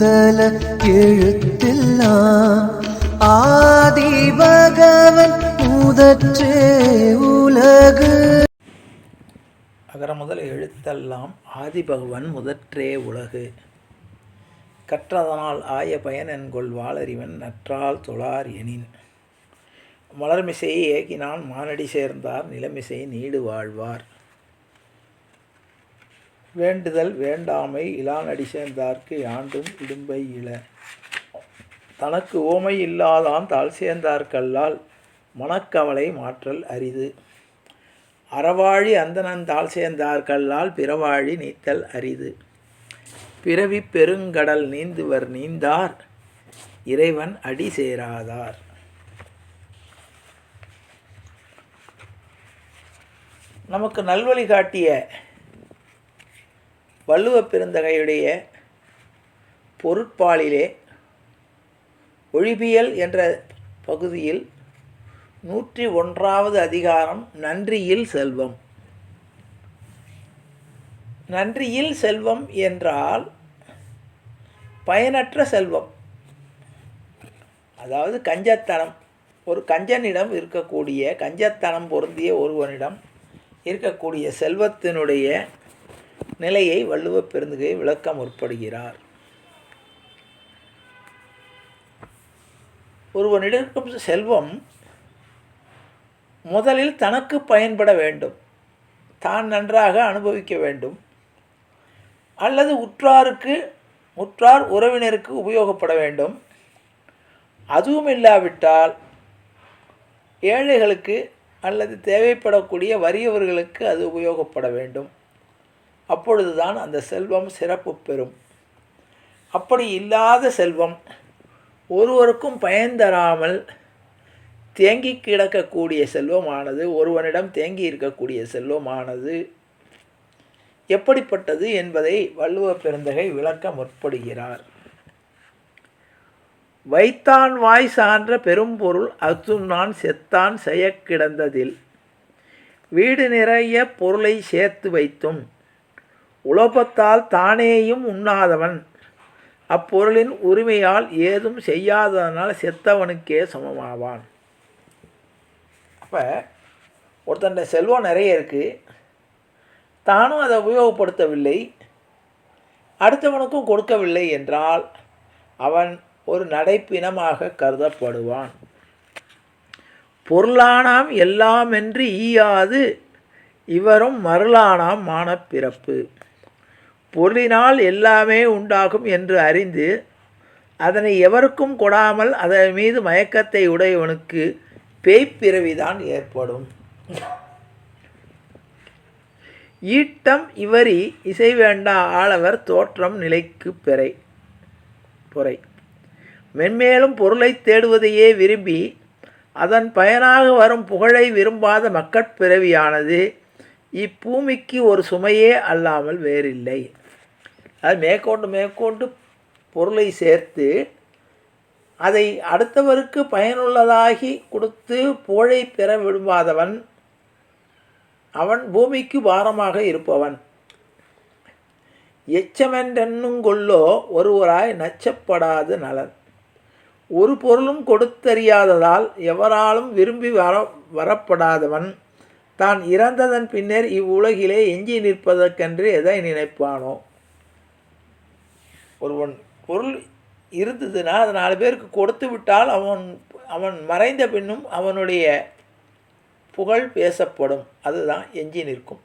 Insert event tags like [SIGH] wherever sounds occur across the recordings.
முதல எழுத்தெல்லாம் ஆதி பகவன் முதற்றே உலகு. அகர முதல் எழுத்தெல்லாம் ஆதிபகவன் முதற்றே உலகு. கற்றதனால் ஆய பயன் என்கொள் வாளறிவன் நற்றால் தொழார் எனின். மலர்மிசையை ஏகினான் மானடி சேர்ந்தார் நிலமிசை நீடு வாழ்வார். வேண்டுதல் வேண்டாமை இலானடி சேர்ந்தார்க்கு யாண்டும் இடும்பை இல தனக்கு ஓமை இல்லாதான் தாழ் சேர்ந்தார்கல்லால் மனக்கவலை மாற்றல் அரிது. அறவாழி அந்தணன் தாழ் சேர்ந்தார்கல்லால் பிறவாழி நீத்தல் அரிது. பிறவி பெருங்கடல் நீந்துவர் நீந்தார் இறைவன் அடி சேராதார். நமக்கு நல்வழி காட்டிய வள்ளுவ பெருந்தகையுடைய பொருட்பாலிலே ஒழிபியல் என்ற பகுதியில் நூற்றி ஒன்றாவது அதிகாரம் நன்றியில் செல்வம். நன்றியில் செல்வம் என்றால் பயனற்ற செல்வம். அதாவது கஞ்சத்தனம். ஒரு கஞ்சனிடம் இருக்கக்கூடிய கஞ்சத்தனம் பொருந்திய ஒருவனிடம் இருக்கக்கூடிய செல்வத்தினுடைய நிலையை வள்ளுவ பெருந்துகை விளக்க முற்படுகிறார். ஒருவனிடம் இருக்கும் செல்வம் முதலில் தனக்கு பயன்பட வேண்டும். தான் நன்றாக அனுபவிக்க வேண்டும். அல்லது உற்றாருக்கு உற்றார் உறவினருக்கு உபயோகப்பட வேண்டும். அதுவும் இல்லாவிட்டால் ஏழைகளுக்கு அல்லது தேவைப்படக்கூடிய வறியவர்களுக்கு அது உபயோகப்பட வேண்டும். அப்பொழுதுதான் அந்த செல்வம் சிறப்பு பெறும். அப்படி இல்லாத செல்வம் ஒருவருக்கும் பயன் தராமல் தேங்கி கிடக்கக்கூடிய செல்வமானது ஒருவனிடம் தேங்கி இருக்கக்கூடிய செல்வமானது எப்படிப்பட்டது என்பதை வள்ளுவ பெருந்தகை விளக்க முற்படுகிறார். வைத்தான் வாய் சான்ற பெரும்பொருள் அத்துண்ணான் செத்தான் செய்ய கிடந்ததில் வீடு நிறைய பொருளை சேர்த்து வைத்தும் உலோபத்தால் தானேயும் உண்ணாதவன். அப்பொருளின் உரிமையால் ஏதும் செய்யாததனால் செத்தவனுக்கே சமமாவான். அப்போ ஒருத்தன் செல்வம் நிறைய இருக்குது தானும் அதை உபயோகப்படுத்தவில்லை. அடுத்தவனுக்கும் கொடுக்கவில்லை என்றால் அவன் ஒரு நடைப்பினமாக கருதப்படுவான். பொருளானாம் எல்லாமென்று ஈயாது இவரும் மருளானாம் மானப்பிறப்பு. பொருளினால் எல்லாமே உண்டாகும் என்று அறிந்து அதனை எவருக்கும் கொடாமல் அதன் மீது மயக்கத்தை உடையவனுக்கு பேய்ப்பிறவிதான் ஏற்படும். ஈட்டம் இவரி இசை வேண்டா ஆளவர் தோற்றம் நிலைக்கு பெறை பொறை. மென்மேலும் பொருளை தேடுவதையே விரும்பி அதன் பயனாக வரும் புகழை விரும்பாத மக்கட்பிறவியானது இப்பூமிக்கு ஒரு சுமையே அல்லாமல் வேறில்லை. அது மேற்கொண்டு மேற்கொண்டு பொருளை சேர்த்து அதை அடுத்தவருக்கு பயனுள்ளதாகி கொடுத்து புகழை பெற விரும்பாதவன் அவன் பூமிக்கு பாரமாக இருப்பவன். எச்சமென்றென்னுங்கொள்ளோ ஒருவராய் நச்சப்படாது நலன். ஒரு பொருளும் கொடுத்தறியாததால் எவராலும் விரும்பி வர வரப்படாதவன். தான் இறந்ததன் பின்னர் இவ்வுலகிலே எஞ்சி நிற்பதற்கென்று எதை நினைப்பானோ? ஒருவன் பொருள் இருந்ததுன்னா அது நாலு பேருக்கு கொடுத்து விட்டால் அவன் அவன் மறைந்த பின்னும் அவனுடைய புகழ் பேசப்படும். அதுதான் எஞ்சி நிற்கும்.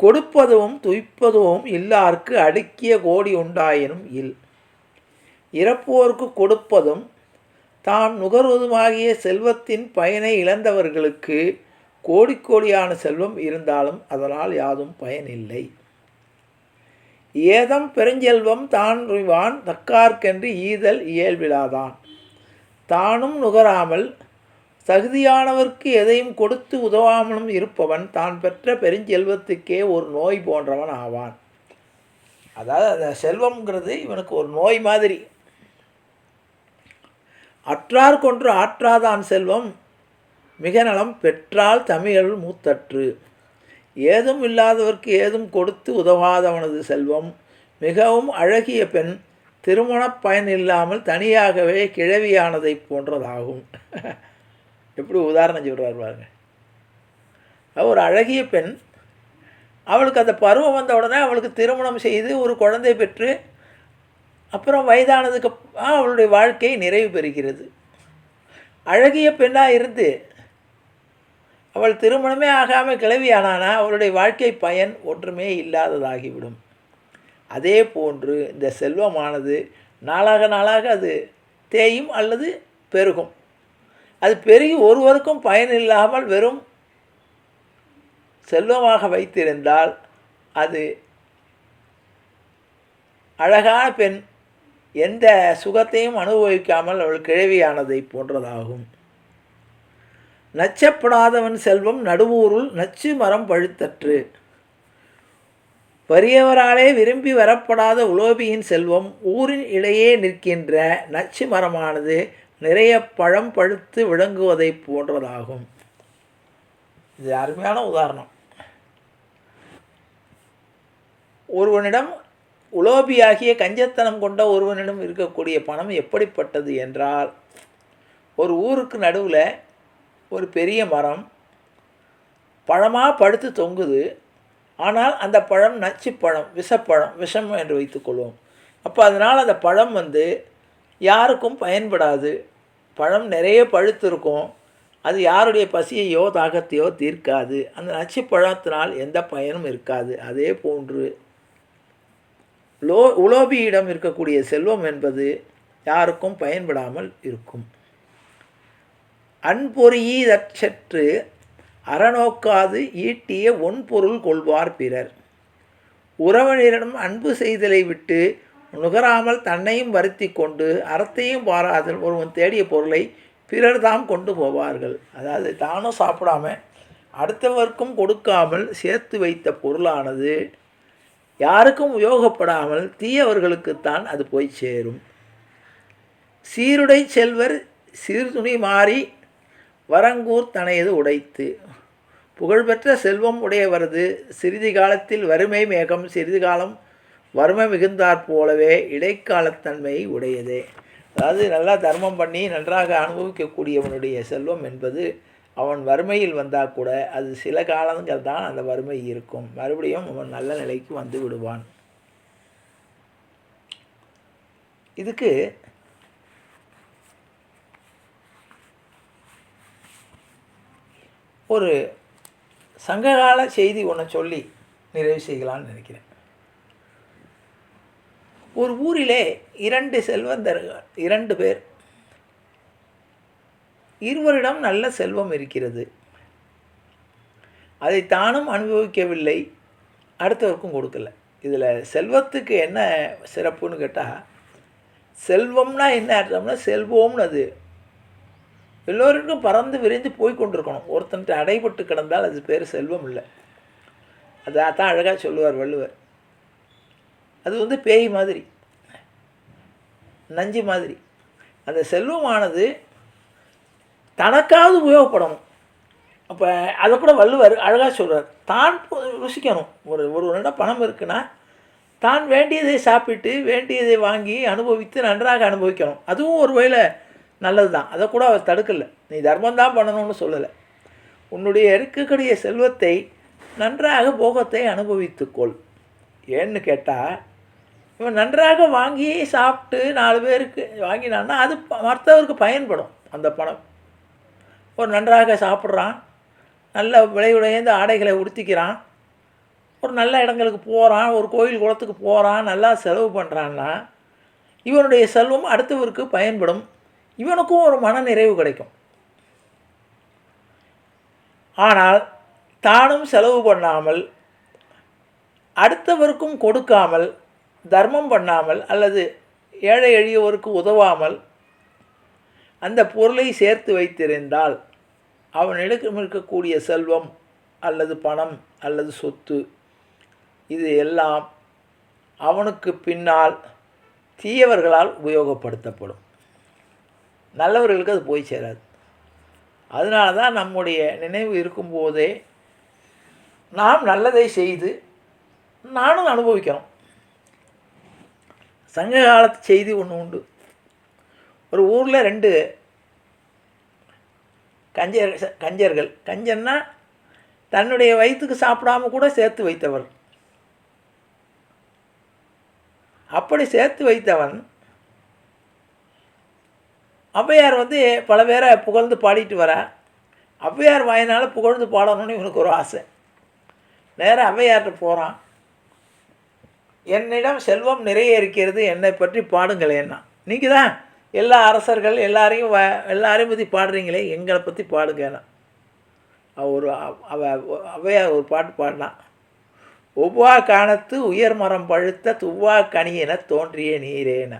கொடுப்பதும் துய்ப்பதும் இல்லார்க்கு அடுக்கிய கோடி உண்டாயினும் இல். இறப்போர்க்கு கொடுப்பதும் தான் நுகர்வதுமாகிய செல்வத்தின் பயனை இழந்தவர்களுக்கு கோடி கோடியான செல்வம் இருந்தாலும் அதனால் யாதும் பயனில்லை. ஏதம் பெருஞ்செல்வம் தான் உய்வான் தக்கார்க்கென்று ஈதல் இயல்பிலாதான். தானும் நுகராமல் தகுதியானவர்க்கு எதையும் கொடுத்து உதவாமலும் இருப்பவன் தான் பெற்ற பெருஞ்செல்வத்துக்கே ஒரு நோய் போன்றவன் ஆவான். அதாவது அந்த செல்வம்ங்கிறது இவனுக்கு ஒரு நோய் மாதிரி. அற்றார் கொன்று ஆற்றாதான் செல்வம் மிக நலம் பெற்றால் தமிழ் மூத்தற்று. ஏதும் இல்லாதவர்க்கு ஏதும் கொடுத்து உதவாதவனது செல்வம். மிகவும் அழகிய பெண் திருமண பயன் இல்லாமல் தனியாகவே கிழவியானதை போன்றதாகும். [LAUGHS] எப்படி உதாரணம் சொல்கிறார் பாருங்க. ஒரு அழகிய பெண். அவளுக்கு அந்த பருவம் வந்த உடனே அவளுக்கு திருமணம் செய்து ஒரு குழந்தை பெற்று அப்புறம் வயதானதுக்கு அவளுடைய வாழ்க்கை நிறைவு பெறுகிறது. அழகிய பெண்ணாக இருந்து அவள் திருமணமே ஆகாமல் கிளவியானானா அவளுடைய வாழ்க்கை பயன் ஒன்றுமே இல்லாததாகிவிடும். அதே போன்று இந்த செல்வமானது நாளாக நாளாக அது தேயும் அல்லது பெருகும். அது பெருகி ஒருவருக்கும் பயன் இல்லாமல் வெறும் செல்வமாக வைத்திருந்தால் அது அழகான பெண் எந்த சுகத்தையும் அனுபவிக்காமல் அவள் கிழவியானதை போன்றதாகும். நச்சப்படாதவன் செல்வம் நடுவூருள் நச்சு மரம் பழுத்தற்று. வறியவராலே விரும்பி வரப்படாத உலோபியின் செல்வம் ஊரின் இடையே நிற்கின்ற நச்சு மரமானது நிறைய பழம் பழுத்து விளங்குவதைப் போன்றதாகும். இது அருமையான உதாரணம். ஒருவனிடம் உலோபியாகிய கஞ்சத்தனம் கொண்ட ஒருவனிடம் இருக்கக்கூடிய பணம் எப்படிப்பட்டது என்றால் ஒரு ஊருக்கு நடுவில் ஒரு பெரிய மரம் பழமாக படுத்து தொங்குது. ஆனால் அந்த பழம் நச்சு பழம் விஷப்பழம் விஷம் என்று வைத்துக்கொள்வோம் அப்போ அதனால் அந்த பழம் வந்து யாருக்கும் பயன்படாது. பழம் நிறைய பழுத்து இருக்கும் அது யாருடைய பசியையோ தாகத்தையோ தீர்க்காது. அந்த நச்சு பழத்தினால் எந்த பயனும் இருக்காது. அதே போன்று லோ உலோபியிடம் இருக்கக்கூடிய செல்வம் என்பது யாருக்கும் பயன்படாமல் இருக்கும். அன்பொறியீதற்று அறநோக்காது ஈட்டிய ஒன்பொருள் கொள்வார் பிறர். உறவனிடம் அன்பு செய்தலை விட்டு நுகராமல் தன்னையும் வருத்தி கொண்டு அறத்தையும் பாராதல் ஒருவன் தேடிய பொருளை பிறர் தாம் கொண்டு போவார்கள். அதாவது தானும் சாப்பிடாம அடுத்தவர்க்கும் கொடுக்காமல் சேர்த்து வைத்த பொருளானது யாருக்கும் உபயோகப்படாமல் தீயவர்களுக்குத்தான் அது போய் சேரும். சீருடை செல்வர் சீர்துணி மாறி வரங்கூர் தனையது உடைத்து. புகழ்பெற்ற செல்வம் உடையவரது சிறிது காலத்தில் வறுமை மேகம் சிறிது காலம் வறுமை மிகுந்தாற் போலவே இடைக்காலத்தன்மை உடையதே. அதாவது நல்லா தர்மம் பண்ணி நன்றாக அனுபவிக்கக்கூடியவனுடைய செல்வம் என்பது அவன் வறுமையில் வந்தால் கூட அது சில காலங்கள் தான் அந்த வறுமை இருக்கும். மறுபடியும் அவன் நல்ல நிலைக்கு வந்து விடுவான். இதுக்கு ஒரு சங்ககால செய்தி ஒன்று சொல்லி நிறைவு செய்யலாம்னு நினைக்கிறேன். ஒரு ஊரிலே இரண்டு செல்வந்தர்கள் இரண்டு பேர். இருவரிடம் நல்ல செல்வம் இருக்கிறது. அதை தானும் அனுபவிக்கவில்லை. அடுத்தவருக்கும் கொடுக்கல. இதில் செல்வத்துக்கு என்ன சிறப்புன்னு கேட்டால் செல்வம்னா என்ன அர்த்தம்னா செல்வம்னு அது எல்லோருக்கும் பறந்து விரிந்து போய் கொண்டிருக்கணும். ஒருத்தன்ட்டு அடைபட்டு கிடந்தால் அது பேர் செல்வம் இல்லை. அதான் தான் அழகாக சொல்லுவார் வள்ளுவர். அது வந்து பேய் மாதிரி. நஞ்சு மாதிரி. அந்த செல்வமானது தனக்காவது உபயோகப்படணும். அப்போ அதை கூட வள்ளுவர் அழகாக சொல்கிறார் தான் ருசிக்கணும். ஒரு ஒருவனிடம் பணம் இருக்குன்னா தான் வேண்டியதை சாப்பிட்டு வேண்டியதை வாங்கி அனுபவித்து நன்றாக அனுபவிக்கணும். அதுவும் ஒரு வகையில் நல்லது தான் அதை கூட அவர் தடுக்கலை. நீ தர்மம் தான் பண்ணணும்னு சொல்லலை. உன்னுடைய இருக்கக்கூடிய செல்வத்தை நன்றாக போகத்தை அனுபவித்துக்கொள். ஏன்னு கேட்டால் இவன் நன்றாக வாங்கி சாப்பிட்டு நாலு பேருக்கு வாங்கினான்னா அது ப- மற்றவருக்கு பயன்படும் அந்த பணம். ஒரு நன்றாக சாப்பிட்றான் நல்ல விலையுடையந்த ஆடைகளை உடுத்திக்கிறான் ஒரு நல்ல இடங்களுக்கு போகிறான் ஒரு கோயில் குளத்துக்கு போகிறான் நல்லா செலவு பண்ணுறான்னா இவனுடைய செல்வம் அடுத்தவருக்கு பயன்படும். இவனுக்கும் ஒரு மன நிறைவு கிடைக்கும். ஆனால் தானும் செலவு பண்ணாமல் அடுத்தவருக்கும் கொடுக்காமல் தர்மம் பண்ணாமல் அல்லது ஏழை எளியவருக்கு உதவாமல் அந்த பொருளை சேர்த்து வைத்திருந்தால் அவனிடம் இருக்கக்கூடிய செல்வம் அல்லது பணம் அல்லது சொத்து இது எல்லாம் அவனுக்கு பின்னால் தீயவர்களால் உபயோகப்படுத்தப்படும். நல்லவர்களுக்கு அது போய் சேராது. அதனால தான் நம்முடைய நினைவு இருக்கும்போதே நாம் நல்லதை செய்து நானும் அனுபவிக்கணும். சங்க காலத்து செய்தி ஒன்று உண்டு. ஒரு ஊரில் ரெண்டு கஞ்சர் கஞ்சர்கள். கஞ்சன்னா தன்னுடைய வயிற்றுக்கு சாப்பிடாம கூட சேர்த்து வைத்தவர் அப்படி சேர்த்து வைத்தவன் ஔவையார் வந்து பல பேரை புகழ்ந்து பாடிட்டு வரா ஔவையார் வாயினால் புகழ்ந்து பாடணும்னு இவனுக்கு ஒரு ஆசை. நேராக ஔவையார்கிட்ட போகிறான் என்னிடம் செல்வம் நிறைய இருக்கிறது என்னை பற்றி பாடுங்களேன்னா. நீங்கள் தான் எல்லா அரசர்கள் எல்லாரையும் வ எல்லாரையும் பற்றி பாடுறீங்களே எங்களை பற்றி பாடுங்கண்ணா ஒரு அவ- அவ ஔவையார் ஒரு பாட்டு பாடினான் ஒவ்வா காணத்து உயர் மரம் பழுத்த துவ்வா கனியென தோன்றிய நீரேன.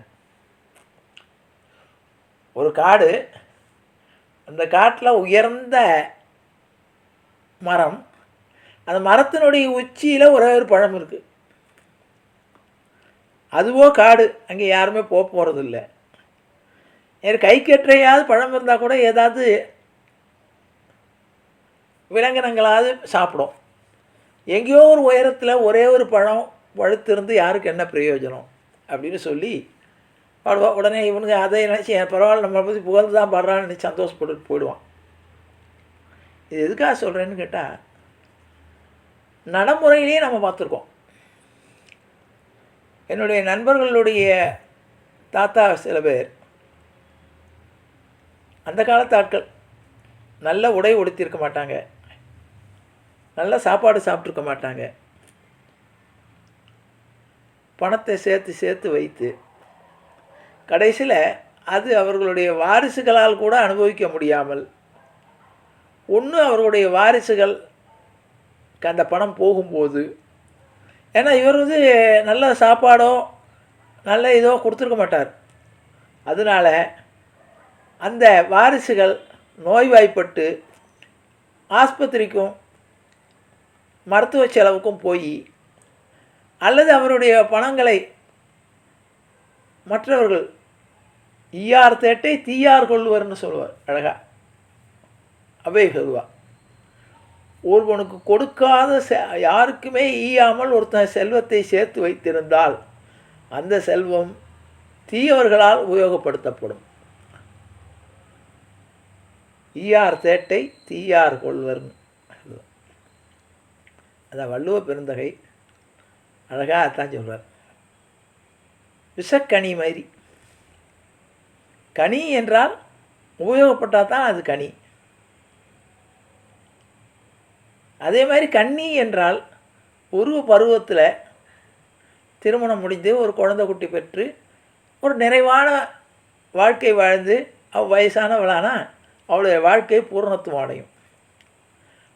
ஒரு காடு. அந்த காட்டில் உயர்ந்த மரம். அந்த மரத்தினுடைய உச்சியில் ஒரே ஒரு பழம் இருக்குது அதுவோ காடு. அங்கே யாருமே போக போகிறதில்ல எனக்கு கை கட்டுறையாவது பழம் இருந்தால் கூட ஏதாவது விலங்கினங்களாவது சாப்பிடும். எங்கேயோ ஒரு உயரத்தில் ஒரே ஒரு பழம் வழுத்திருந்து யாருக்கு என்ன பிரயோஜனம்? அப்படின்னு சொல்லி பாடுவா. உடனே இவனுங்க அதை நினச்சி பரவாயில்ல நம்மளை பற்றி புகழ்ந்து தான் பாடுறான்னு நினச்சி சந்தோஷப்பட்டு போயிடுவான். இது எதுக்காக சொல்கிறேன்னு கேட்டால் நடைமுறையிலேயே நம்ம பார்த்துருக்கோம். என்னுடைய நண்பர்களுடைய தாத்தா சில பேர் அந்த காலத்து ஆட்கள் நல்ல உடை உடுத்திருக்க மாட்டாங்க. நல்ல சாப்பாடு சாப்பிட்ருக்க மாட்டாங்க. பணத்தை சேர்த்து சேர்த்து வைத்து கடைசியில் அது அவர்களுடைய வாரிசுகளால் கூட அனுபவிக்க முடியாமல் ஒன்று அவர்களுடைய வாரிசுகள் அந்த பணம் போகும்போது ஏன்னா இவர் வந்து நல்ல சாப்பாடோ நல்ல இதோ கொடுத்துருக்க மாட்டார். அதனால் அந்த வாரிசுகள் நோய்வாய்ப்பட்டு ஆஸ்பத்திரிக்கும் மருத்துவ செலவுக்கும் போய் அல்லது அவருடைய பணங்களை மற்றவர்கள் ஈயார் தேட்டை தீயார் கொள்வர்னு சொல்லுவார் அழகா. அவை சொல்லுவா ஒருவனுக்கு கொடுக்காத யாருக்குமே ஈயாமல் ஒருத்தன் செல்வத்தை சேர்த்து வைத்திருந்தால் அந்த செல்வம் தீயவர்களால் உபயோகப்படுத்தப்படும். ஈயார் தேட்டை தீயார் கொள்வர்னு. அந்த அதான் வள்ளுவ பெருந்தகை. அழகாக அதான் சொல்கிறார் விஷக்கனி மாதிரி. கனி என்றால் உபயோகப்பட்டால் தான் அது கனி. அதே மாதிரி கன்னி என்றால் உருவ பருவத்தில் திருமணம் முடிந்து ஒரு குழந்தை குட்டி பெற்று ஒரு நிறைவான வாழ்க்கை வாழ்ந்து அவள் வயசானவளானா அவளுடைய வாழ்க்கை பூரணத்துவம் அடையும்.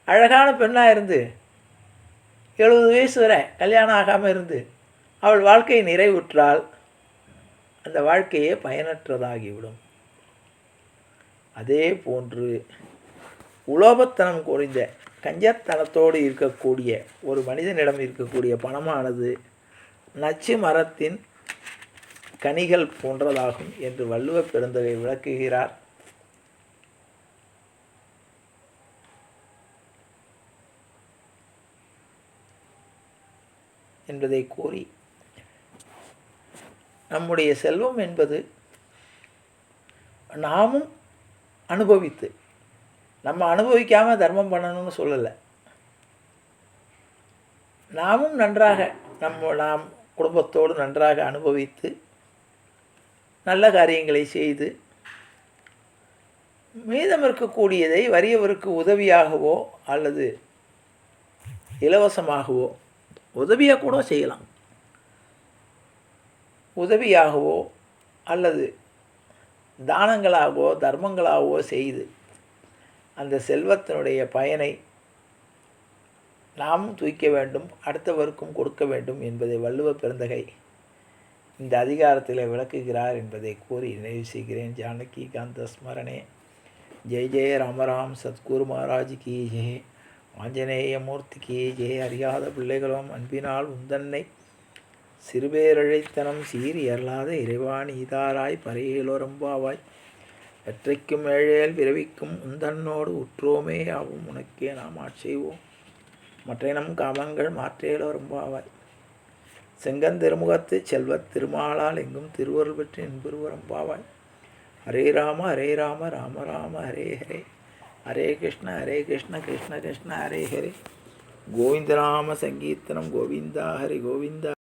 அழகான பெண்ணாக இருந்து எழுபது வயசு வரை கல்யாணம் ஆகாமல் இருந்து அவள் வாழ்க்கை நிறைவுற்றால் அந்த வாழ்க்கையே பயனற்றதாகிவிடும். அதே போன்று உலோபத்தனம் குறைந்த கஞ்சத்தனத்தோடு இருக்கக்கூடிய ஒரு மனிதனிடம் இருக்கக்கூடிய பணமானது நச்சு மரத்தின் கனிகள் போன்றதாகும் என்று வள்ளுவ பெருந்தகை விளக்குகிறார். என்பதை கூறி நம்முடைய செல்வம் என்பது நாமும் அனுபவித்து நம்ம அனுபவிக்காமல் தர்மம் பண்ணணும்னு சொல்லலை. நாமும் நன்றாக நம்ம நாம் குடும்பத்தோடு நன்றாக அனுபவித்து நல்ல காரியங்களை செய்து மீதம் இருக்கக்கூடியதை வறியவருக்கு உதவியாகவோ அல்லது இலவசமாகவோ உதவியாக கூட செய்யலாம். உதவியாகவோ அல்லது தானங்களாகவோ தர்மங்களாகவோ செய்து அந்த செல்வத்தினுடைய பயனை நாமும் தூய்க்க வேண்டும் அடுத்தவருக்கும் கொடுக்க வேண்டும் என்பதை வள்ளுவ பெருந்தகை இந்த அதிகாரத்தில் விளக்குகிறார் என்பதை கூறி நிறைவு செய்கிறேன். ஜானகி காந்த ஸ்மரணே. ஜெய் ஜெய ராமராம் சத்குரு மகாராஜ் கி ஜெய் ஆஞ்சநேய மூர்த்தி கி ஜெய் அறியாத பிள்ளைகளும் அன்பினால் உந்தன்னை சிறுபேரழைத்தனம் சீறி இயலாத இறைவான் ஈதாராய் பறையிலொரம்பாவாய் வெற்றைக்கும் ஏழேல் பிறவிக்கும் உந்தன்னோடு உற்றோமே ஆகும் உனக்கே நாம் ஆட்செய்வோம் மற்ற நம் காமங்கள் மாற்றேலோ ரொம்பாவாய் செங்கந்திருமுகத்து செல்வத் திருமாலால் எங்கும் திருவருள் பெற்று என்புருவரம்பாவாய். ஹரே ராம ஹரே ராம ராம ராம ஹரே ஹரே. ஹரே கிருஷ்ண ஹரே கிருஷ்ண கிருஷ்ண கிருஷ்ண ஹரே ஹரே. கோவிந்தநாம சங்கீர்த்தனம் கோவிந்தா ஹரி கோவிந்தா.